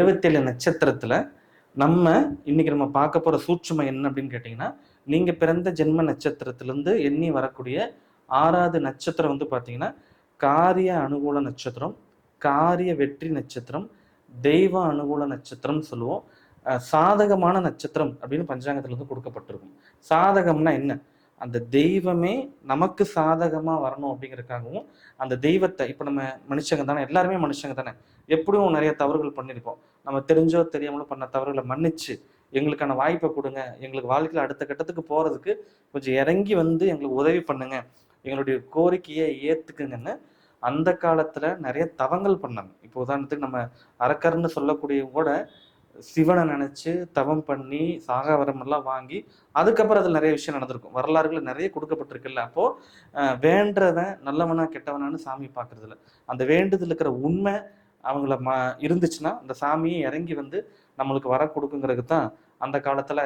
இருபத்தேழு நட்சத்திரத்துல நம்ம இன்னைக்கு நம்ம பார்க்க போற சூட்சுமை என்ன அப்படின்னு கேட்டிங்கன்னா நீங்க பிறந்த ஜென்ம நட்சத்திரத்திலிருந்து எண்ணி வரக்கூடிய ஆறாவது நட்சத்திரம் வந்து பார்த்தீங்கன்னா காரிய அனுகூல நட்சத்திரம் காரிய வெற்றி நட்சத்திரம் தெய்வ அனுகூல நட்சத்திரம் சொல்லுவோம். சாதகமான நட்சத்திரம் அப்படின்னு பஞ்சாங்கத்துல இருந்து கொடுக்கப்பட்டிருக்கும். சாதகம்னா என்ன? அந்த தெய்வமே நமக்கு சாதகமாக வரணும் அப்படிங்கிறதுக்காகவும் அந்த தெய்வத்தை இப்போ நம்ம மனுஷங்க தானே எல்லாருமே மனுஷங்க தானே எப்படியும் நிறைய தவறுகள் பண்ணியிருப்போம். நம்ம தெரிஞ்சோ தெரியாமலோ பண்ண தவறுகளை மன்னிச்சு எங்களுக்கான வாய்ப்பை கொடுங்க எங்களுக்கு வாழ்க்கையில் அடுத்த கட்டத்துக்கு போகிறதுக்கு கொஞ்சம் இறங்கி வந்து எங்களுக்கு உதவி பண்ணுங்க எங்களுடைய கோரிக்கையை ஏற்றுக்குங்கன்னு அந்த காலத்தில் நிறைய தவங்கள் பண்ணாங்க. இப்போ உதாரணத்துக்கு நம்ம அரக்கர்னு சொல்லக்கூடிய கூட சிவனை நினைச்சு தவம் பண்ணி சாகாவரம் எல்லாம் வாங்கி அதுக்கப்புறம் அதில் நிறைய விஷயம் நடந்திருக்கும். வரலாறுகள் நிறைய கொடுக்கப்பட்டிருக்குல்ல. அப்போ வேண்டவன் நல்லவனா கெட்டவனான்னு சாமி பார்க்கறது அந்த வேண்டுதல் இருக்கிற உண்மை அவங்கள ம இருந்துச்சுன்னா அந்த சாமியை இறங்கி வந்து நம்மளுக்கு வரம் கொடுக்குங்கிறது தான் அந்த காலத்துல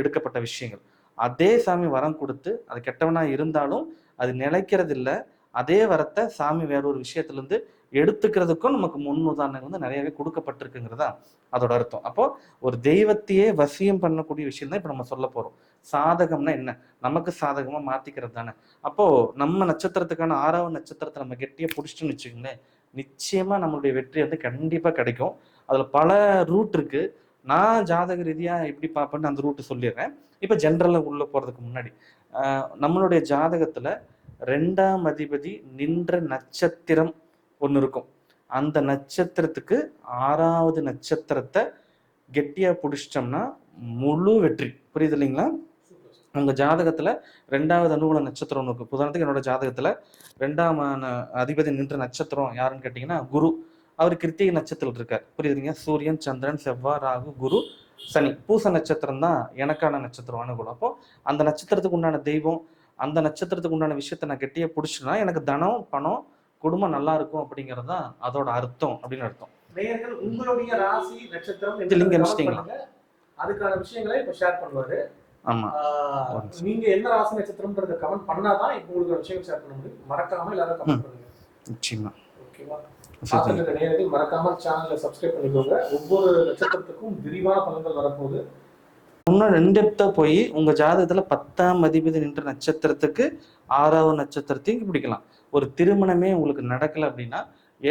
எடுக்கப்பட்ட விஷயங்கள். அதே சாமி வரம் கொடுத்து அது கெட்டவனா இருந்தாலும் அது நிலைக்கிறது இல்லை அதே வரத்தை சாமி வேற ஒரு விஷயத்துல இருந்து எடுத்துக்கிறதுக்கும் நமக்கு முன் உதாரணங்கள் வந்து நிறையவே கொடுக்கப்பட்டிருக்குங்கிறதா அதோட அர்த்தம். அப்போ ஒரு தெய்வத்தையே வசியம் பண்ணக்கூடிய விஷயம் தான் இப்ப நம்ம சொல்ல போறோம். சாதகம்னா என்ன? நமக்கு சாதகமா மாத்திக்கிறது தானே. அப்போ நம்ம நட்சத்திரத்துக்கான ஆறாவது நட்சத்திரத்தை நம்ம கெட்டியா பிடிச்சிட்டோம்னு வச்சுக்கோங்களேன் நிச்சயமா நம்மளுடைய வெற்றி வந்து கண்டிப்பா கிடைக்கும். அதுல பல ரூட் இருக்கு. நான் ஜாதக ரீதியா எப்படி பார்ப்பேன்னு அந்த ரூட்டு சொல்லிடுறேன். இப்ப ஜென்ரலா உள்ள போறதுக்கு முன்னாடி நம்மளுடைய ஜாதகத்துல ரெண்டாம் அதிபதி நின்ற நட்சத்திரம் ஒன்று இருக்கும். அந்த நட்சத்திரத்துக்கு ஆறாவது நட்சத்திரத்தை கெட்டியாக பிடிச்சிட்டோம்னா முழு வெற்றி. புரியுது இல்லைங்களா? உங்கள் ஜாதகத்தில் ரெண்டாவது அனுகூல நட்சத்திரம் ஒன்று இருக்கு. உதாரணத்துக்கு என்னோட ஜாதகத்தில் ரெண்டாம் அதிபதி நின்ற நட்சத்திரம் யாருன்னு கேட்டிங்கன்னா குரு. அவர் கிருத்திகை நட்சத்திரத்தில் இருக்கார். புரியுதுங்க சூரியன் சந்திரன் செவ்வாய் ராகு குரு சனி. பூச நட்சத்திரம் தான் எனக்கான நட்சத்திரம் அனுகூலம். அப்போ அந்த நட்சத்திரத்துக்கு உண்டான தெய்வம் அந்த நட்சத்திரத்துக்கு உண்டான விஷயத்தை நான் கெட்டியாக பிடிச்சிட்டேன்னா எனக்கு தனம் பணம் குடும்பம் நல்லா இருக்கும் அப்படிங்கிறது தான் அதோட அர்த்தம் அப்படின்னு அர்த்தம். நேயர்கள் உங்களுடைய ராசி நட்சத்திரம் இது லிங்க் என்னன்னு அனுப்பிச்சிட்டீங்களா? comment பண்ணுங்க. அதுக்கான விஷயங்களை இப்ப ஷேர் பண்ணுவாரு. ஆமா. நீங்க என்ன ராசி நட்சத்திரம்ன்றத கமெண்ட் பண்ணாதான் இப்ப உங்களுக்கு விஷயம் ஷேர் பண்ண முடியும். மறக்காம எல்லாரும் கமெண்ட் பண்ணுங்க. நிச்சயமா. ஓகேவா? நேயர்கள் மறக்காம சேனலை சப்ஸ்கிரைப் பண்ணிக்கோங்க. ஒவ்வொரு நட்சத்திரத்துக்கும் விரிவான பலன்கள் வரப்போகுது. இன்னும் ரெண்டெப்தா போய் உங்க ஜாதகத்துல பத்தாம் அதிபதி நின்ற நட்சத்திரத்துக்கு ஆறாவது நட்சத்திரத்தையும் பிடிக்கலாம். ஒரு திருமணமே உங்களுக்கு நடக்கலை அப்படின்னா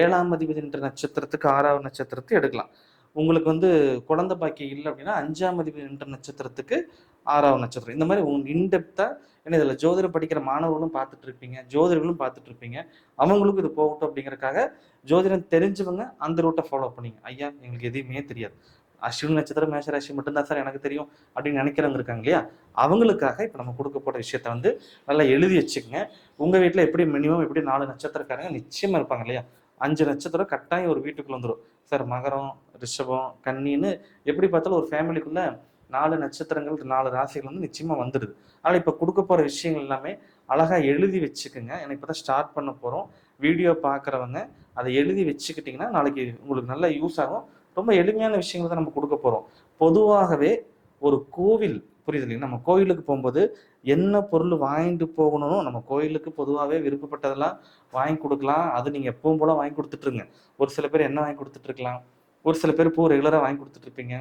ஏழாம் அதிபதின்ற நட்சத்திரத்துக்கு ஆறாவது நட்சத்திரத்தை எடுக்கலாம். உங்களுக்கு வந்து குழந்தை பாக்கியம் இல்லை அப்படின்னா அஞ்சாம் அதிபதின்ற நட்சத்திரத்துக்கு ஆறாவது நட்சத்திரம். இந்த மாதிரி உங்க இன்டெப்தா ஏன்னா இதில் ஜோதிடம் படிக்கிற மாணவர்களும் பார்த்துட்டு இருப்பீங்க ஜோதிடர்களும் பார்த்துட்டு இருப்பீங்க. அவங்களுக்கும் இது போகட்டும் அப்படிங்கறக்காக ஜோதிடம் தெரிஞ்சவங்க அந்த ரூட்டை ஃபாலோ பண்ணீங்க. ஐயா எங்களுக்கு எதுவுமே தெரியாது. அஸ்வினி நட்சத்திரம் மேஷராசி மட்டும்தான் சார் எனக்கு தெரியும் அப்படின்னு நினைக்கிறவங்க இருக்காங்க இல்லையா அவங்களுக்காக இப்போ நம்ம கொடுக்க போகிற விஷயத்த வந்து நல்லா எழுதி வச்சுக்கோங்க. உங்கள் வீட்டில் எப்படி மினிமம் எப்படி நாலு நட்சத்திரக்காரங்க நிச்சயமாக இருப்பாங்க இல்லையா? அஞ்சு நட்சத்திரம் கட்டாயம் ஒரு வீட்டுக்குள்ள வந்துடும் சார் மகரம் ரிஷபம் கன்னின்னு எப்படி பார்த்தாலும் ஒரு ஃபேமிலிக்குள்ள நாலு நட்சத்திரங்கள் நாலு ராசிகள் வந்து நிச்சயமாக வந்துடுது ஆனால் இப்போ கொடுக்க போகிற விஷயங்கள் எல்லாமே அழகாக எழுதி வச்சுக்கோங்க. எனக்கு இப்போ தான் ஸ்டார்ட் பண்ண போகிறோம் வீடியோ பார்க்குறவங்க அதை எழுதி வச்சுக்கிட்டிங்கன்னா நாளைக்கு உங்களுக்கு நல்லா யூஸ் ஆகும். ரொம்ப எளிமையான விஷயங்கள் தான் நம்ம கொடுக்க போகிறோம் பொதுவாகவே ஒரு கோவில் புரியுது நம்ம கோயிலுக்கு போகும்போது என்ன பொருள் வாங்கிட்டு போகணும் நம்ம கோயிலுக்கு பொதுவாகவே விருப்பப்பட்டதெல்லாம் வாங்கி கொடுக்கலாம். அது நீங்கள் எப்பவும் போல வாங்கி கொடுத்துட்ருங்க ஒரு சில பேர் என்ன வாங்கி கொடுத்துட்ருக்கலாம் ஒரு சில பேர் பூ ரெகுலராக வாங்கி கொடுத்துட்ருப்பீங்க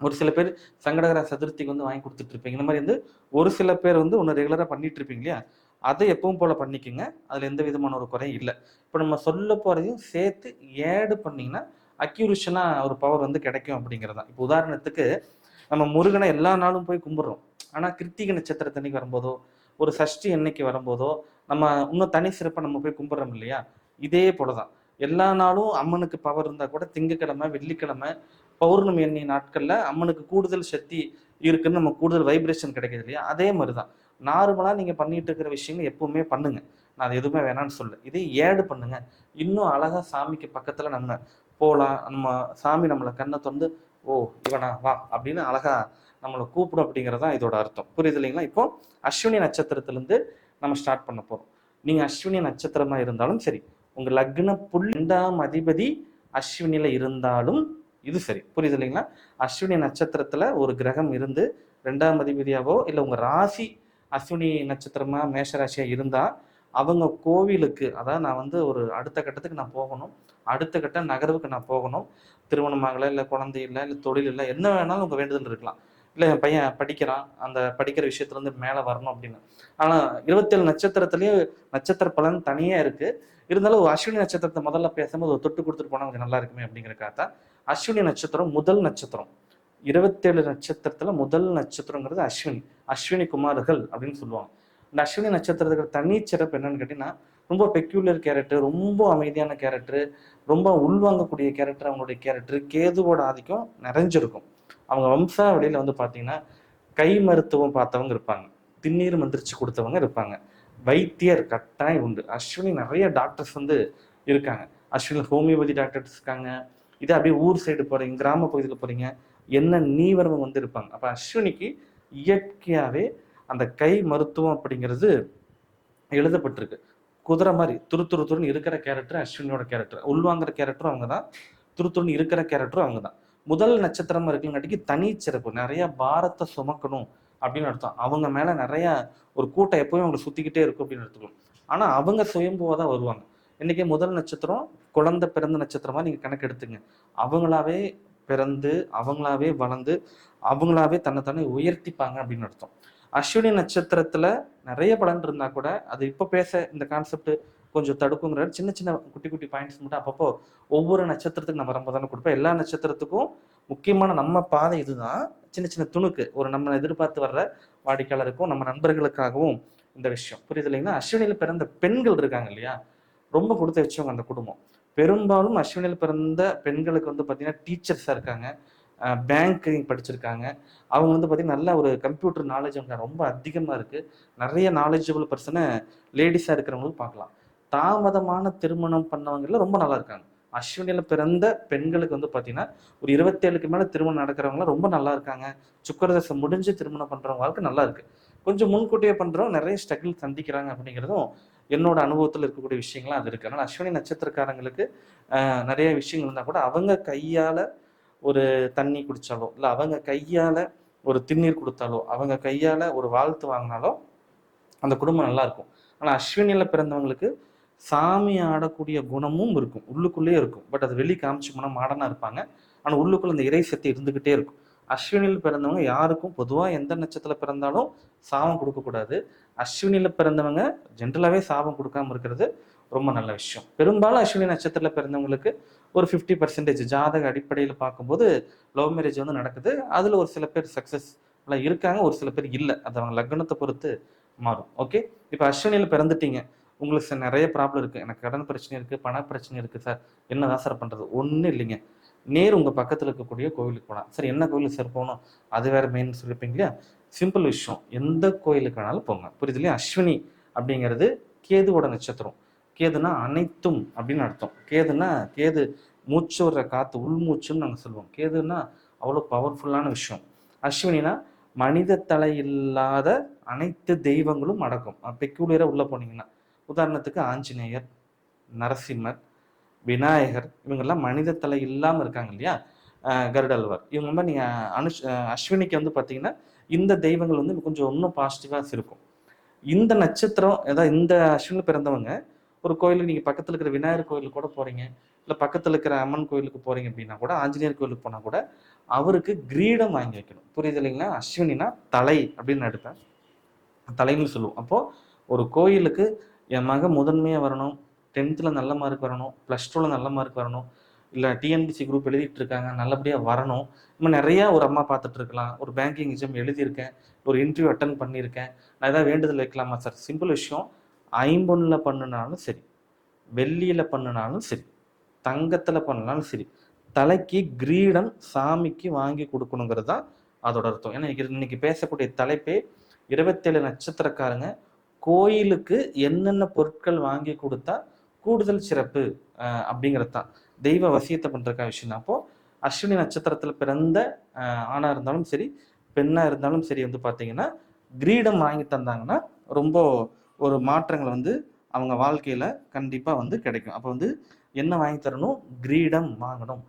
ஒரு சில பேர் சங்கடகர சதுர்த்திக்கு வந்து வாங்கி கொடுத்துட்ருப்பீங்க இந்த மாதிரி வந்து ஒரு சில பேர் வந்து ஒன்று ரெகுலராக பண்ணிட்டு இருப்பீங்க இல்லையா? அதை எப்பவும் போல பண்ணிக்கோங்க. அதில் எந்த விதமான ஒரு குறையும் இல்லை. இப்போ நம்ம சொல்ல போகிறதையும் சேர்த்து ஏடு பண்ணிங்கன்னா அக்யூரிஷனாக ஒரு பவர் வந்து கிடைக்கும் அப்படிங்கிறதான் இப்போ உதாரணத்துக்கு நம்ம முருகனை எல்லா நாளும் போய் கும்பிட்றோம். ஆனால் கிருத்திகை நட்சத்திரத்தன்னைக்கு வரும்போதோ ஒரு சஷ்டி என்னைக்கு வரும்போதோ நம்ம இன்னும் தனி சிறப்பாக நம்ம போய் கும்பிட்றோம் இல்லையா? இதே போலதான். எல்லா நாளும் அம்மனுக்கு பவர் இருந்தால் கூட திங்கக்கிழமை வெள்ளிக்கிழமை பௌர்ணமி எண்ணெய் நாட்களில் அம்மனுக்கு கூடுதல் சக்தி இருக்குன்னு நம்ம கூடுதல் வைப்ரேஷன் கிடைக்கிது இல்லையா? அதே மாதிரி தான் நார்மலாக நீங்கள் பண்ணிட்டு இருக்கிற விஷயங்கள் எப்பவுமே பண்ணுங்க. நான் அது எதுவுமே வேணாம்னு சொல்ல இதே ஏடு பண்ணுங்க. இன்னும் அழகாக சாமிக்கு பக்கத்தில் நம்ம போகலாம் நம்ம சாமி நம்மளை கண்ணை திறந்து ஓ இவனா வா அப்படின்னு அழகா நம்மளை கூப்பிடும் அப்படிங்கிறது தான் இதோட அர்த்தம். புரியுது இல்லைங்களா? இப்போ அஸ்வினி நட்சத்திரத்திலிருந்து நம்ம ஸ்டார்ட் பண்ண போறோம். நீங்க அஸ்வினி நட்சத்திரமா இருந்தாலும் சரி உங்க லக்ன புல் ரெண்டாம் அதிபதி அஸ்வினியில் இருந்தாலும் இது சரி. புரியுது இல்லைங்களா? அஸ்வினி நட்சத்திரத்துல ஒரு கிரகம் இருந்து ரெண்டாம் அதிபதியாவோ இல்லை உங்க ராசி அஸ்வினி நட்சத்திரமா மேஷராசியா இருந்தா அவங்க கோவிலுக்கு அதாவது நான் வந்து ஒரு அடுத்த கட்டத்துக்கு நான் போகணும். அடுத்த கட்ட நகர்வுக்கு நான் போகணும். திருமணமாகல இல்லை குழந்தை இல்லை இல்லை தொழில் இல்லை என்ன வேணாலும் உங்கள் வேண்டுதல் இருக்கலாம். இல்லை என் பையன் படிக்கிறான் அந்த படிக்கிற விஷயத்துலேருந்து மேலே வரணும் அப்படின்னு. ஆனால் இருபத்தேழு நட்சத்திரத்துலேயே நட்சத்திர பலன் தனியாக இருக்குது இருந்தாலும் ஒரு அஸ்வினி நட்சத்திரத்தை முதல்ல பேசும்போது ஒரு தொட்டு கொடுத்துட்டு போனால் கொஞ்சம் நல்லா இருக்குமே அப்படிங்கிறக்காக தான் அஸ்வினி நட்சத்திரம் முதல் நட்சத்திரம். இருபத்தேழு நட்சத்திரத்தில் முதல் நட்சத்திரங்கிறது அஸ்வினி அஸ்வினி குமார்கள் அப்படின்னு சொல்லுவாங்க. இந்த அஸ்வினி நட்சத்திரத்துக்கு தனி சிறப்பு என்னன்னு கேட்டிங்கன்னா ரொம்ப பெக்யூலர் கேரக்டர் ரொம்ப அமைதியான கேரக்டர் ரொம்ப உள்வாங்கக்கூடிய கேரக்டர் அவங்களுடைய கேரக்டர் கேதுவோட ஆதிக்கம் நிறைஞ்சிருக்கும். அவங்க வம்சாவளியில் வந்து பார்த்தீங்கன்னா கை மருத்துவம் பார்த்தவங்க இருப்பாங்க. திண்ணீர் மந்திரிச்சு கொடுத்தவங்க இருப்பாங்க. வைத்தியர் கட்டாயம் உண்டு. அஸ்வினி நிறைய டாக்டர்ஸ் வந்து இருக்காங்க. அஸ்வினி ஹோமியோபதி டாக்டர்ஸ் இருக்காங்க. இதே அப்படியே ஊர் சைடு போகிறீங்க கிராம பகுதியில் போகிறீங்க என்ன நீவரவங்க வந்து இருப்பாங்க. அப்போ அஸ்வினிக்கு இயற்கையாகவே அந்த கை மருத்துவம் அப்படிங்கிறது எழுதப்பட்டிருக்கு. குதிரை மாதிரி துரு துரு துருன்னு இருக்கிற கேரக்டர் அஸ்வினியோட கேரக்டர் உள்வாங்குற கேரக்டரும் அவங்க தான் துரு துருன்னு இருக்கிற கேரக்டரும் அவங்க தான் முதல் நட்சத்திரமா இருக்குங்காட்டிக்கு தனி சிறப்பு. நிறைய பாரத்தை சுமக்கணும் அப்படின்னு அர்த்தம். அவங்க மேல நிறைய ஒரு கூட்டம் எப்பவுமே அவங்களை சுத்திக்கிட்டே இருக்கும் அப்படின்னு எடுத்துக்கணும் ஆனா அவங்க சுயம்புவா தான் வருவாங்க. இன்னைக்கு முதல் நட்சத்திரம் குழந்தை பிறந்த நட்சத்திரமா நீங்க கணக்கு எடுத்துங்க. அவங்களாவே பிறந்து அவங்களாவே வளர்ந்து அவங்களாவே தன்னை தானே உயர்த்திப்பாங்க அப்படின்னு அர்த்தம். அஸ்வினி நட்சத்திரத்துல நிறைய பலன் இருந்தா கூட அது இப்ப பேச இந்த கான்செப்ட் கொஞ்சம் தடுக்குங்கிற சின்ன சின்ன குட்டி குட்டி பாயிண்ட்ஸ் மட்டும் அப்பப்போ ஒவ்வொரு நட்சத்திரத்துக்கு நம்ம ரொம்ப தானே கொடுப்போம். எல்லா நட்சத்திரத்துக்கும் முக்கியமான நம்ம பாதை இதுதான். சின்ன சின்ன துணுக்கு ஒரு நம்ம எதிர்பார்த்து வர்ற வாடிக்கையாளருக்கும் நம்ம நண்பர்களுக்காகவும் இந்த விஷயம். புரியுது இல்லைங்களா? அஸ்வினியில் பிறந்த பெண்கள் இருக்காங்க இல்லையா? ரொம்ப கொடுத்து வச்சவங்க அந்த குடும்பம். பெரும்பாலும் அஸ்வினியில் பிறந்த பெண்களுக்கு வந்து பார்த்தீங்கன்னா டீச்சர்ஸாக இருக்காங்க. பேங்கிங் படிச்சிருக்காங்க. அவங்க வந்து பார்த்திங்கன்னா நல்ல ஒரு கம்ப்யூட்டர் நாலேஜ் அவங்க ரொம்ப அதிகமாக இருக்குது நிறைய நாலேஜபிள் பர்சனை லேடிஸாக இருக்கிறவங்களும் பார்க்கலாம். தாமதமான திருமணம் பண்ணவங்கள ரொம்ப நல்லா இருக்காங்க. அஸ்வினியில் பிறந்த பெண்களுக்கு வந்து பார்த்தீங்கன்னா ஒரு இருபத்தேழுக்கு மேலே திருமணம் நடக்கிறவங்களாம் ரொம்ப நல்லா இருக்காங்க. சுக்கரதசை முடிஞ்சு திருமணம் பண்ணுறவங்களுக்கு நல்லா இருக்குது கொஞ்சம் முன்கூட்டியே பண்ணுறோம் நிறைய ஸ்ட்ரகிள் சந்திக்கிறாங்க அப்படிங்கிறதும் என்னோட அனுபவத்தில் இருக்கக்கூடிய விஷயங்கள்லாம் அது இருக்குது அதனால் அஸ்வினி நட்சத்திரக்காரங்களுக்கு நிறைய விஷயங்கள் இருந்தால் கூட அவங்க கையால் ஒரு தண்ணி குடித்தாலோ இல்லை அவங்க கையால் ஒரு திண்ணீர் கொடுத்தாலோ அவங்க கையால் ஒரு வாழ்த்து வாங்கினாலோ அந்த குடும்பம் நல்லா இருக்கும். ஆனால் அஸ்வினியில் பிறந்தவங்களுக்கு சாமி ஆடக்கூடிய குணமும் இருக்கும். உள்ளுக்குள்ளேயே இருக்கும். பட் அது வெளி காமிச்சோம்னா மாடனாக இருப்பாங்க. ஆனால் உள்ளுக்குள்ள அந்த இறை சக்தி இருந்துக்கிட்டே இருக்கும். அஸ்வினியில் பிறந்தவங்க யாருக்கும் பொதுவாக எந்த நட்சத்திரத்தில் பிறந்தாலும் சாபம் கொடுக்கக்கூடாது அஸ்வினியில் பிறந்தவங்க ஜென்ரலாகவே சாபம் கொடுக்காம இருக்கிறது ரொம்ப நல்ல விஷயம். பெரும்பாலும் அஸ்வினி நட்சத்திரத்தில் பிறந்தவங்களுக்கு ஒரு ஃபிஃப்டி பர்சன்டேஜ் ஜாதக அடிப்படையில் பார்க்கும்போது லவ் மேரேஜ் வந்து நடக்குது. அதில் ஒரு சில பேர் சக்ஸஸ் இருக்காங்க ஒரு சில பேர் இல்லை. அது அவங்க லக்னத்தை பொறுத்து மாறும். ஓகே இப்போ அஸ்வினியில் பிறந்துட்டீங்க. உங்களுக்கு சார் நிறைய ப்ராப்ளம் இருக்குது எனக்கு கடன் பிரச்சனை இருக்குது பண பிரச்சனை இருக்குது சார் என்ன தான் சார் பண்ணுறது ஒன்றும் இல்லைங்க. நேர் உங்கள் பக்கத்தில் இருக்கக்கூடிய கோவிலுக்கு போகலாம் சார் என்ன கோவிலுக்கு சார் போகணும்? அது வேறு மெயின் சொல்லியிருப்பீங்க இல்லையா? சிம்பிள் விஷயம். எந்த கோயிலுக்கு வேணாலும் போங்க. புரியுது இல்லையா? அஸ்வினி அப்படிங்கிறது கேதுவோட நட்சத்திரம். கேதுனா அனைத்தும் அப்படின்னு அர்த்தம். கேதுனா கேது மூச்சு வர்ற காற்று உள்மூச்சுன்னு நாங்கள் சொல்லுவோம். கேதுன்னா அவ்வளோ பவர்ஃபுல்லான விஷயம். அஸ்வினினா மனித தலை இல்லாத அனைத்து தெய்வங்களும் அடக்கும் பெக்யூலியராக உள்ளே போனீங்கன்னா உதாரணத்துக்கு ஆஞ்சநேயர் நரசிம்மர் விநாயகர் இவங்கெல்லாம் மனித தலை இல்லாமல் இருக்காங்க இல்லையா? கருடல்வர். இவங்க மாதிரி நீங்கள் அனுஷ் அஸ்வினிக்கு வந்து பார்த்தீங்கன்னா இந்த தெய்வங்கள் வந்து கொஞ்சம் இன்னும் பாசிட்டிவாக இருக்கும். இந்த நட்சத்திரம் ஏதாவது இந்த அஸ்வினில் பிறந்தவங்க ஒரு கோயிலுக்கு நீங்கள் பக்கத்தில் இருக்கிற விநாயகர் கோயிலுக்கு கூட போகிறீங்க இல்லை பக்கத்தில் இருக்கிற அம்மன் கோயிலுக்கு போகிறீங்க அப்படின்னா கூட ஆஞ்சநேயர் கோயிலுக்கு போனால் கூட அவருக்கு கிரீடம் வாங்கி வைக்கணும். புரியுது இல்லைங்களா? அஸ்வினினா தலை அப்படின்னு எடுப்பேன். தலைன்னு சொல்லுவோம். அப்போது ஒரு கோயிலுக்கு என் மகன் முதன்மையாக வரணும் டென்த்தில் நல்ல மார்க் வரணும் ப்ளஸ் டூவில் நல்ல மார்க் வரணும் இல்லை டிஎன்பிசி குரூப் எழுதிட்டு இருக்காங்க நல்லபடியாக வரணும். இன்னும் நிறையா ஒரு அம்மா பார்த்துட்டு இருக்கலாம். ஒரு பேங்கிங் எக்ஸாம் எழுதியிருக்கேன் ஒரு இன்டர்வியூ அட்டன் பண்ணியிருக்கேன். நான் ஏதாவது வேண்டுதல் வைக்கலாமா சார் சிம்பிள் விஷயம். ஐம்பொன்னில் பண்ணினாலும் சரி வெள்ளியில் பண்ணினாலும் சரி தங்கத்தில் பண்ணாலும் சரி தலைக்கு கிரீடம் சாமிக்கு வாங்கி கொடுக்கணுங்கிறது தான் அதோட அர்த்தம். ஏன்னா இன்னைக்கு- பேசக்கூடிய தலைப்பே இருபத்தேழு நட்சத்திரக்காரங்க. கோயிலுக்கு என்னென்ன பொருட்கள் வாங்கி கொடுத்தா கூடுதல் சிறப்பு அப்படிங்கிறது தான். தெய்வ வசியத்தை பண்ணுறக்கா விஷயம் அப்போ அஸ்வினி நட்சத்திரத்தில் பிறந்த ஆணாக இருந்தாலும் சரி பெண்ணாக இருந்தாலும் சரி வந்து பார்த்தீங்கன்னா கிரீடம் வாங்கி தந்தாங்கன்னா ரொம்ப ஒரு மாற்றங்கள் வந்து அவங்க வாழ்க்கையில கண்டிப்பா வந்து கிடைக்கும். அப்போ வந்து என்ன வாங்கி தரணும்? கிரீடம் வாங்கணும்.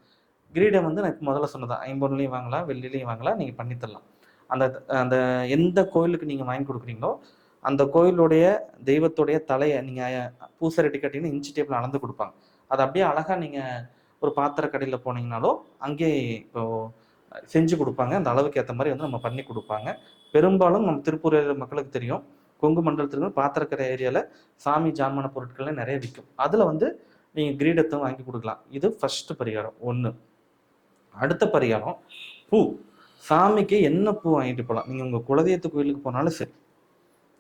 கிரீடம் வந்து நான் முதல்ல சொன்னதான் ஐம்பொன்லையும் வாங்கலாம் வெள்ளிலையும் வாங்கலாம் நீங்கள் பண்ணித்தரலாம் அந்த அந்த எந்த கோயிலுக்கு நீங்கள் வாங்கி கொடுக்குறீங்களோ அந்த கோயிலுடைய தெய்வத்துடைய தலையை நீங்கள் பூசரட்டி கட்டின்னு இன்ச்சு டேப்பில் அளந்து கொடுப்பாங்க. அது அப்படியே அழகாக நீங்கள் ஒரு பாத்திர கடையில் போனீங்கனாலும் அங்கேயே இப்போ செஞ்சு கொடுப்பாங்க. அந்த அளவுக்கு ஏற்ற மாதிரி வந்து நம்ம பண்ணி கொடுப்பாங்க. பெரும்பாலும் நம்ம திருப்பூர் மக்களுக்கு தெரியும். கொங்கு மண்டலத்திற்கு பாத்திரக்கரை ஏரியாவில் சாமி ஜான்மான பொருட்கள்லாம் நிறைய விற்கும் அதில் வந்து நீங்கள் கிரீடத்தை வாங்கி கொடுக்கலாம். இது ஃபர்ஸ்ட் பரிகாரம் ஒன்று அடுத்த பரிகாரம் பூ. சாமிக்கு என்ன பூ வாங்கிட்டு போகலாம் நீங்கள் உங்கள் குலதெய்வத்து கோயிலுக்கு போனாலும் சரி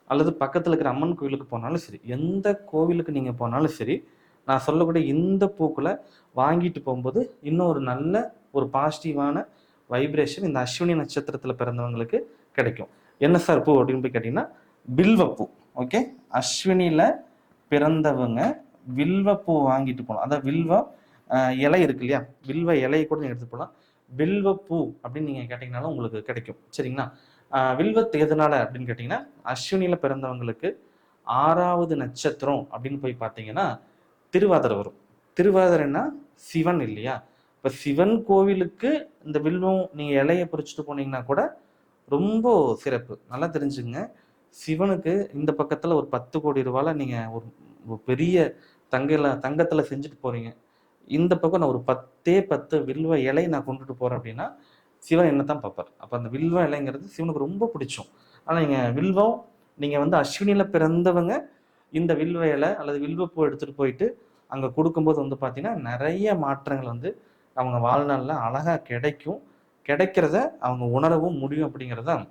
அல்லது பக்கத்தில் இருக்கிற அம்மன் கோயிலுக்கு போனாலும் சரி எந்த கோவிலுக்கு நீங்கள் போனாலும் சரி நான் சொல்லக்கூடிய இந்த பூக்களை வாங்கிட்டு போகும்போது இன்னும் ஒரு நல்ல ஒரு பாசிட்டிவான வைப்ரேஷன் இந்த அஸ்வினி நட்சத்திரத்தில் பிறந்தவங்களுக்கு கிடைக்கும். என்ன சார் பூ அப்படின்னு போய் கேட்டிங்கன்னா வில்வப்பூ ஓகே அஸ்வினியில் பிறந்தவங்க வில்வப்பூ வாங்கிட்டு போகலாம் அதாவது வில்வ இலை இருக்கு இல்லையா? வில்வ இலையை கூட நீங்கள் எடுத்து போகலாம் வில்வப்பூ அப்படின்னு நீங்கள் கேட்டிங்கனாலும் உங்களுக்கு கிடைக்கும். சரிங்களா? வில்வத்து எதனால அப்படின்னு கேட்டிங்கன்னா அஸ்வினியில் பிறந்தவங்களுக்கு ஆறாவது நட்சத்திரம் அப்படின்னு போய் பார்த்தீங்கன்னா திருவாதிரை வரும். திருவாதிரைன்னா சிவன் இல்லையா? இப்போ சிவன் கோவிலுக்கு இந்த வில்வம் நீங்கள் இலையை பறிச்சுட்டு போனீங்கன்னா கூட ரொம்ப சிறப்பு. நல்லா தெரிஞ்சுங்க சிவனுக்கு இந்த பக்கத்தில் ஒரு பத்து கோடி ரூபாயில் நீங்கள் ஒரு பெரிய தங்கையில் தங்கத்தில் செஞ்சுட்டு போகிறீங்க இந்த பக்கம் நான் ஒரு பத்தே பத்து வில்வ இலை நான் கொண்டுட்டு போகிறேன் அப்படின்னா சிவன் என்ன தான் பார்ப்பார். அப்போ அந்த வில்வ இலைங்கிறது சிவனுக்கு ரொம்ப பிடிச்சும் ஆனால் நீங்கள் வில்வம் நீங்கள் வந்து அஸ்வினியில் பிறந்தவங்க இந்த வில்வ இலை அல்லது வில்வப்பூ எடுத்துகிட்டு போயிட்டு அங்கே கொடுக்கும்போது வந்து பார்த்திங்கன்னா நிறைய மாற்றங்கள் வந்து அவங்க வாழ்நாளில் அழகாக கிடைக்கும். கிடைக்கிறத அவங்க உணரவும் முடியும் அப்படிங்கிறது தான்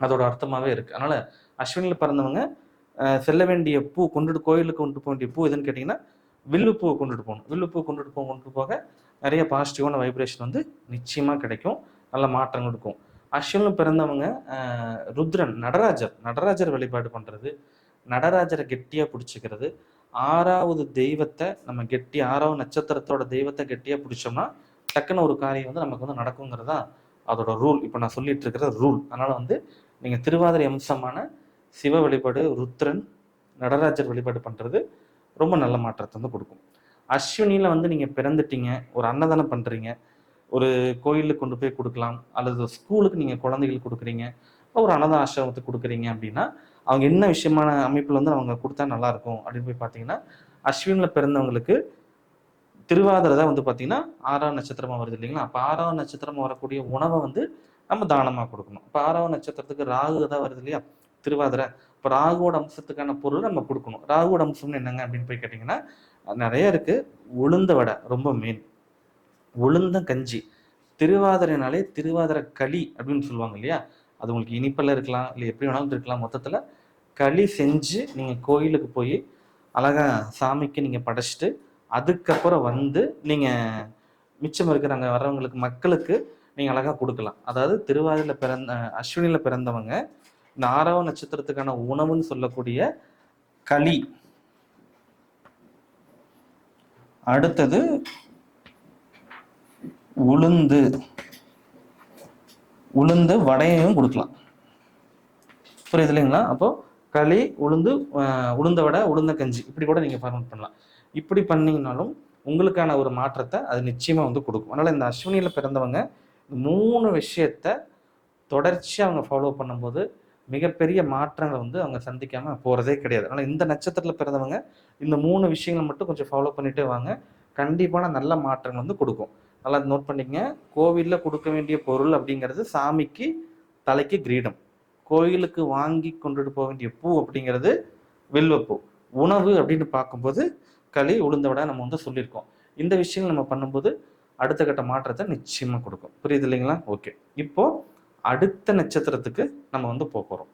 அதோட அர்த்தமாகவே இருக்குது அதனால் அஸ்வினியில் பிறந்தவங்க செல்ல வேண்டிய பூ கொண்டுட்டு கோயிலுக்கு கொண்டு போக வேண்டிய பூ எதுன்னு கேட்டிங்கன்னா வில்லுப்பூவை கொண்டுட்டு போகணும். வில்லுப்பூ கொண்டுட்டு போக கொண்டு போக நிறைய பாசிட்டிவான வைப்ரேஷன் வந்து நிச்சயமாக கிடைக்கும். நல்ல மாற்றங்கள் இருக்கும். அஸ்வினில் பிறந்தவங்க ருத்ரன் நடராஜர். நடராஜர் வழிபாடு பண்ணுறது நடராஜரை கெட்டியாக பிடிச்சிக்கிறது. ஆறாவது தெய்வத்தை நம்ம கெட்டி ஆறாவது நட்சத்திரத்தோட தெய்வத்தை கெட்டியாக பிடிச்சோம்னா டக்குன்னு ஒரு காரியம் வந்து நமக்கு வந்து நடக்குங்கிறது தான் அதோட ரூல் இப்போ நான் சொல்லிட்டு இருக்கிற ரூல் அதனால் வந்து நீங்கள் திருவாதிரை அம்சமான சிவ வழிபாடு ருத்ரன் நடராஜர் வழிபாடு பண்ணுறது ரொம்ப நல்ல மாற்றத்தை வந்து கொடுக்கும். அஸ்வினியில் வந்து நீங்கள் பிறந்துட்டீங்க ஒரு அன்னதானம் பண்ணுறீங்க ஒரு கோயிலுக்கு கொண்டு போய் கொடுக்கலாம் அல்லது ஸ்கூலுக்கு நீங்கள் குழந்தைகளுக்கு கொடுக்குறீங்க ஒரு அன்னதான ஆசிரமத்துக்கு கொடுக்குறீங்க அப்படின்னா அவங்க என்ன விஷயமான அமைப்பில் வந்து அவங்க கொடுத்தா நல்லாயிருக்கும் அப்படின்னு போய் பார்த்தீங்கன்னா அஸ்வினில் பிறந்தவங்களுக்கு திருவாதிரை தான் வந்து பார்த்தீங்கன்னா ஆறாம் நட்சத்திரமாக வருது இல்லைங்களா? அப்போ ஆறாம் நட்சத்திரமாக வரக்கூடிய உணவை வந்து நம்ம தானமாக கொடுக்கணும். இப்போ ஆறாவது நட்சத்திரத்துக்கு ராகு தான் வருது இல்லையா? திருவாதிரை. இப்போ ராகுவோட அம்சத்துக்கான பொருள் நம்ம கொடுக்கணும். ராகுவோட அம்சம்னு என்னங்க அப்படின்னு போய் கேட்டிங்கன்னா நிறைய இருக்குது உளுந்த வடை ரொம்ப மெயின் உளுந்த கஞ்சி. திருவாதிரைனாலே திருவாதிரை களி அப்படின்னு சொல்லுவாங்க இல்லையா? அது உங்களுக்கு இனிப்பில் இருக்கலாம் இல்லை எப்படி வேணாலும் இருக்கலாம். மொத்தத்தில் களி செஞ்சு நீங்கள் கோயிலுக்கு போய் அழகாக சாமிக்கு நீங்கள் படைச்சிட்டு அதுக்கப்புறம் வந்து நீங்கள் மிச்சம் இருக்கிற அங்கே வர்றவங்களுக்கு மக்களுக்கு நீங்கள் அழகாக கொடுக்கலாம். அதாவது திருவாரூரில் பிறந்த அஸ்வினியில் பிறந்தவங்க இந்த ஆறாவது நட்சத்திரத்துக்கான உணவுன்னு சொல்லக்கூடிய களி. அடுத்தது உளுந்து. உளுந்து வடையையும் கொடுக்கலாம். புரியுது இல்லைங்களா? அப்போ களி உளுந்து உளுந்த வடை உளுந்த கஞ்சி இப்படி கூட நீங்கள் ஃபார்மேட் பண்ணலாம். இப்படி பண்ணீங்கனாலும் உங்களுக்கான ஒரு மாற்றத்தை அது நிச்சயமாக வந்து கொடுக்கும். அதனால் இந்த அஸ்வினியில் பிறந்தவங்க மூணு விஷயத்த தொடர்ச்சியாக அவங்க ஃபாலோ பண்ணும்போது மிகப்பெரிய மாற்றங்களை வந்து அவங்க சந்திக்காமல் போகிறதே கிடையாது. ஆனால் இந்த நட்சத்திரத்தில் பிறந்தவங்க இந்த மூணு விஷயங்களை மட்டும் கொஞ்சம் ஃபாலோ பண்ணிட்டே வாங்க. கண்டிப்பான நல்ல மாற்றங்கள் வந்து கொடுக்கும். நல்லா நோட் பண்ணிக்கங்க. கோவிலில் கொடுக்க வேண்டிய பொருள் அப்படிங்கிறது சாமிக்கு தலைக்கு கிரீடம். கோயிலுக்கு வாங்கி கொண்டுட்டு போக வேண்டிய பூ அப்படிங்கிறது வில்வப்பூ. உணவு அப்படின்னு பார்க்கும்போது களி உளுந்த விட நம்ம வந்து சொல்லியிருக்கோம். இந்த விஷயங்கள் நம்ம பண்ணும்போது அடுத்த கட்ட மாற்றத்தை நிச்சயமா கொடுக்கும். புரியுது இல்லைங்களா? ஓகே. இப்போ அடுத்த நட்சத்திரத்துக்கு நம்ம வந்து போக போறோம்.